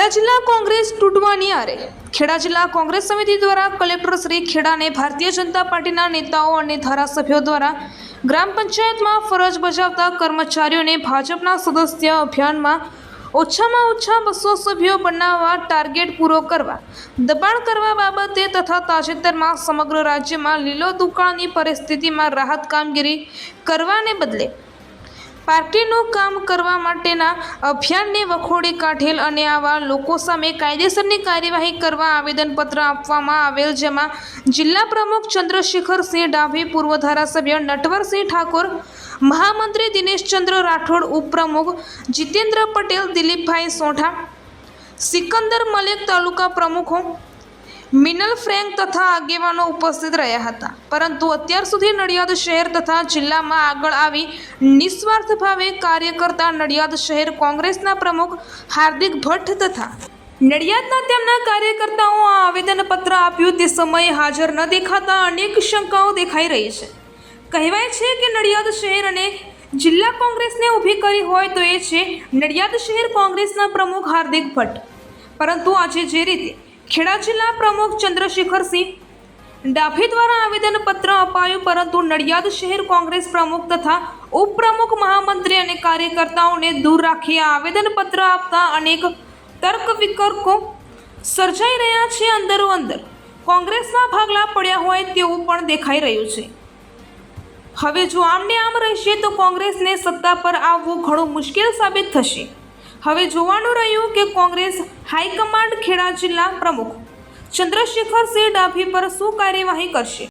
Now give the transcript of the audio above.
ખેડા જિલ્લા કોંગ્રેસ તૂટવાની આરે. ખેડા જિલ્લા કોંગ્રેસ સમિતિ દ્વારા કલેક્ટર શ્રી ખેડાને ભારતીય જનતા પાર્ટીના નેતાઓ અને ધારાસભ્યો દ્વારા ગ્રામ પંચાયતમાં ફરજ બજાવતા કર્મચારીઓને ભાજપના સદસ્ય અભિયાનમાં ઓછામાં ઓછા બસો સભ્યો બનાવવા ટાર્ગેટ પૂરો કરવા, દબાણ કરવા બાબતે તથા તાજેતરમાં સમગ્ર રાજ્યમાં લીલો દુકાળની પરિસ્થિતિમાં રાહત કામગીરી કરવાને બદલે પાર્ટીનું કામ કરવા માટેના અભિયાનને વખોડી કાઢેલ અને આવા લોકો સામે કાયદેસરની કાર્યવાહી કરવા આવેદનપત્ર આપવામાં આવેલ, જેમાં જિલ્લા પ્રમુખ ચંદ્રશેખરસિંહ ડાભી, પૂર્વ ધારાસભ્ય નટવરસિંહ ઠાકોર, મહામંત્રી દિનેશચંદ્ર રાઠોડ, ઉપપ્રમુખ જીતેન્દ્ર પટેલ, દિલીપભાઈ સોઢા, સિકંદર મલિક તાલુકા પ્રમુખો મિનલ ફ્રેન્ક તથા આગેવાનો ઉપસ્થિત રહ્યા હતા. પરંતુ અત્યાર સુધી નડિયાદ શહેર તથા જિલ્લામાં આગળ આવી નિસ્વાર્થ ભાવે કાર્ય કરતા નડિયાદ શહેર કોંગ્રેસના પ્રમુખ હાર્દિક ભટ્ટ તથા નડિયાદના તેમના કાર્યકર્તાઓ આ આવેદનપત્ર આપ્યું તે સમયે હાજર ન દેખાતા અનેક શંકાઓ દેખાઈ રહી છે. કહેવાય છે કે નડિયાદ શહેર અને જિલ્લા કોંગ્રેસને ઊભી કરી હોય તો એ છે નડિયાદ શહેર કોંગ્રેસના પ્રમુખ હાર્દિક ભટ્ટ. પરંતુ આજે જે રીતે ખેડા જિલ્લા પ્રમુખ ચંદ્રશેખરસિંહ ડાભી દ્વારા આવેદનપત્ર અપાયું, પરંતુ નડિયાદ શહેર કોંગ્રેસ પ્રમુખ તથા ઉપપ્રમુખ મહામંત્રી અને કાર્યકર્તાઓને દૂર રાખી આવેદનપત્ર આપતા અનેક તર્ક વિકર્કો સર્જાઈ રહ્યા છે અંદરો અંદર. કોંગ્રેસમાં ભાગલા પડ્યા હોય તેવું પણ દેખાઈ રહ્યું છે. હવે જો આમને આમ રહેશે તો કોંગ્રેસને સત્તા પર આવવું ઘણું મુશ્કેલ સાબિત થશે. હવે જોવાનું રહ્યું કે કોંગ્રેસ હાઈકમાન્ડ ખેડા જિલ્લા પ્રમુખ ચંદ્રશેખર સિંહ ડાભી પર શું કાર્યવાહી કરશે?